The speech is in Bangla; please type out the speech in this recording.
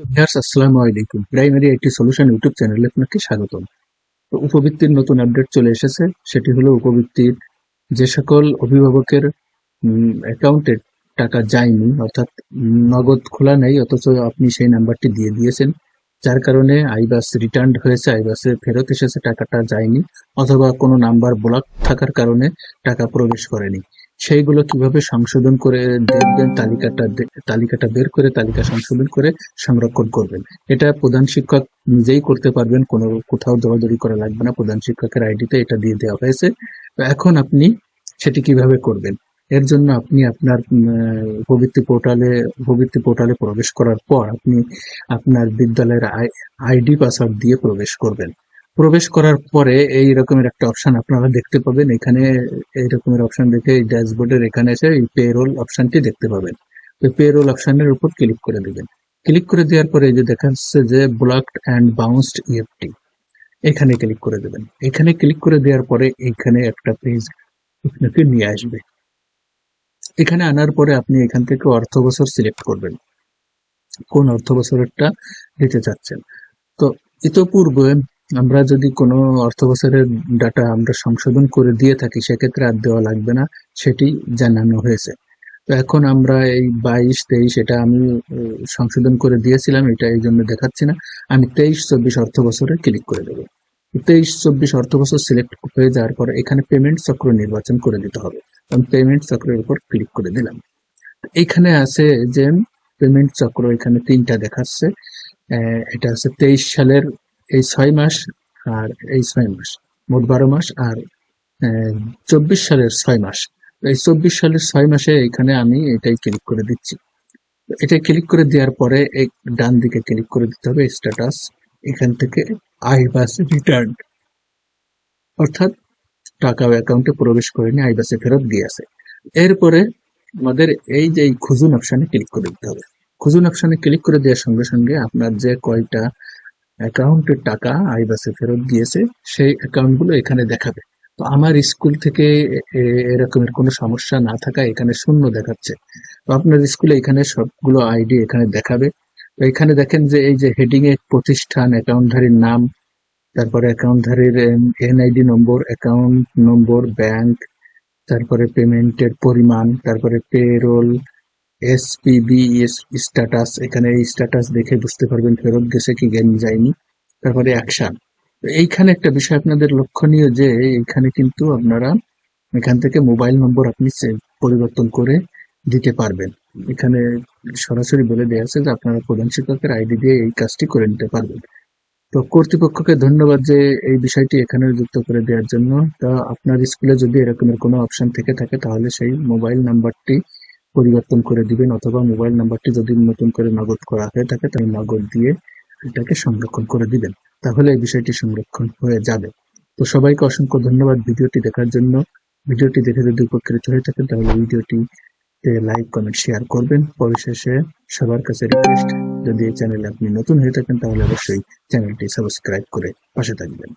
আসসালামু আলাইকুম। প্রাইমারি আইটি সলিউশন ইউটিউব চ্যানেলে আপনাকে স্বাগতম। তো উপবৃত্তির নতুন আপডেট চলে এসেছে, সেটি হলো উপবৃত্তির যে সকল অভিভাবকের অ্যাকাউন্টে টাকা যায়নি, অর্থাৎ নগদ খোলা নেই, অথচ আপনি সেই নাম্বারটি দিয়ে দিয়েছেন, যার কারণে আইবাস রিটার্ন হয়েছে আইবাসে ফেরত এসেছে, টাকাটা যায়নি, অথবা কোনো নাম্বার ব্লক থাকার কারণে টাকা প্রবেশ করেনি। সেইগুলো কীভাবে সংশোধন করে দেখবেন, তালিকাটা তালিকাটা বের করে তালিকা সংশোধন করে সংরক্ষণ করবেন। এটা প্রধান শিক্ষক নিজেই করতে পারবেন, কোনো কোথাও দৌড়াদৌড়ি করা লাগবে না, প্রধান শিক্ষকের আইডিতে এটা দিয়ে দেওয়া হয়েছে। এখন আপনি সেটি কীভাবে করবেন? এর জন্য আপনি আপনার প্রবৃত্তি পোর্টালে প্রবৃত্তি পোর্টালে প্রবেশ করার পর আপনি আপনার বিদ্যালয়ের আইডি পাসওয়ার্ড দিয়ে প্রবেশ করবেন। প্রবেশ করার পরে এই রকমের একটা অপশন আপনারা দেখতে পাবেন। এখানে এই রকমের অপশন দেখে এই ড্যাশবোর্ডের এখানে এসে এই পে রোল অপশনটি দেখতে পাবেন। তো পে রোল অপশনের উপর ক্লিক করে দিবেন। ক্লিক করে দেওয়ার পরে যে দেখা যাচ্ছে যে ব্লকড অ্যান্ড বাউন্সড ইএফটি এখানে ক্লিক করে দেবেন। এখানে ক্লিক করে দেওয়ার পরে এখানে একটা পেজ আপনাকে নিয়ে আসবে। এখানে আনার পরে আপনি এখান থেকে অর্থ বছর সিলেক্ট করবেন। কোন অর্থ বছরেরটা দিতে চাচ্ছেন? তো ইতোপূর্বে আমরা যদি কোনো অর্থ বছরের ডাটা আমরা সংশোধন করে দিয়ে থাকি, সেক্ষেত্রে আর দেওয়া লাগবে না, সেটি জানানো হয়েছে। তো এখন আমরা এই বাইশ, তেইশ, এটা আমি সংশোধন করে দিয়েছিলাম, এটা এই জন্য দেখাচ্ছি না। আমি তেইশ, চব্বিশ অর্থ বছরে ক্লিক করে দেবো। তেইশ, চব্বিশ অর্থ বছর সিলেক্ট হয়ে যাওয়ার পরে এখানে পেমেন্ট চক্র নির্বাচন করে দিতে হবে। আমি পেমেন্ট চক্রের উপর ক্লিক করে দিলাম। এখানে আছে যে, পেমেন্ট চক্র এখানে তিনটা দেখাচ্ছে। এটা হচ্ছে তেইশ সালের এই ছয় মাস আর এই ছয় মাস, মোট বারো মাস আর চব্বিশ সালের ছয় মাস। এই চব্বিশ সালের ছয় মাসে এখানে আমি এটাই ক্লিক করে দিচ্ছি। এটা ক্লিক করে দেওয়ার পরে এই ডান দিকে ক্লিক করে দিতে হবে স্ট্যাটাস এখান থেকে আই বাস রিটার্ন অর্থাৎ টাকা অ্যাকাউন্টে প্রবেশ করেনি আই বাসে ফেরত দিয়েছে এরপরে আমাদের এই যে খুঁজুন অপশানে ক্লিক করে দিতে হবে। খুঁজুন অপশানে ক্লিক করে দেওয়ার সঙ্গে সঙ্গে আপনার যে কয়টা অ্যাকাউন্টের টাকা আইবাসে ফেরত দিয়েছে, সেই অ্যাকাউন্টগুলো এখানে দেখাবে। তো আমার স্কুল থেকে এরকমের কোনো সমস্যা না থাকা এখানে শূন্য দেখাচ্ছে। তো আপনার স্কুলে এখানে সবগুলো আইডি এখানে দেখাবে। তো এখানে দেখেন যে এই যে হেডিং এ প্রতিষ্ঠান, অ্যাকাউন্টধারীর নাম, তারপরে অ্যাকাউন্টধারীর NID number, account number, bank, তারপরে পেমেন্টের পরিমাণ, তারপরে পেরোল এসপিবি স্ট্যাটাস এখানে এই স্ট্যাটাস দেখে বুঝতে পারবেন ফেরত গেছে কি গেম যায়নি। তারপরে অ্যাকশন এইখানে একটা বিষয় আপনাদের লক্ষণীয় যে এখানে কিন্তু আপনারা এখান থেকে মোবাইল নম্বর আপনি পরিবর্তন করে দিতে পারবেন। এখানে সরাসরি বলে দেওয়া আছে যে, আপনারা প্রধান শিক্ষকের আইডি দিয়ে এই কাজটি করে নিতে পারবেন। তো কর্তৃপক্ষকে ধন্যবাদ যে এই বিষয়টি এখানে যুক্ত করে দেওয়ার জন্য। তা আপনার স্কুলে যদি এরকমের কোনো অপশন থেকে থাকে, তাহলে সেই মোবাইল নাম্বারটি পরিবর্তন করে দিবেন, অথবা মোবাইল নাম্বারটি যদি নতুন করে নগদ করা হয়ে থাকে, তাহলে নগদ দিয়ে এটাকে সংরক্ষণ করে দিবেন। তাহলে এই বিষয়টি সংরক্ষণ হয়ে যাবে। তো সবাইকে অসংখ্য ধন্যবাদ ভিডিওটি দেখার জন্য। ভিডিওটি দেখে যদি উপকৃত হয়ে থাকেন, তাহলে ভিডিওটি লাইক, কমেন্ট, শেয়ার করবেন। পরিশেষে সবার কাছে রিকোয়েস্ট, যদি এই চ্যানেলে আপনি নতুন হয়ে থাকেন, তাহলে অবশ্যই চ্যানেলটি সাবস্ক্রাইব করে পাশে থাকবেন।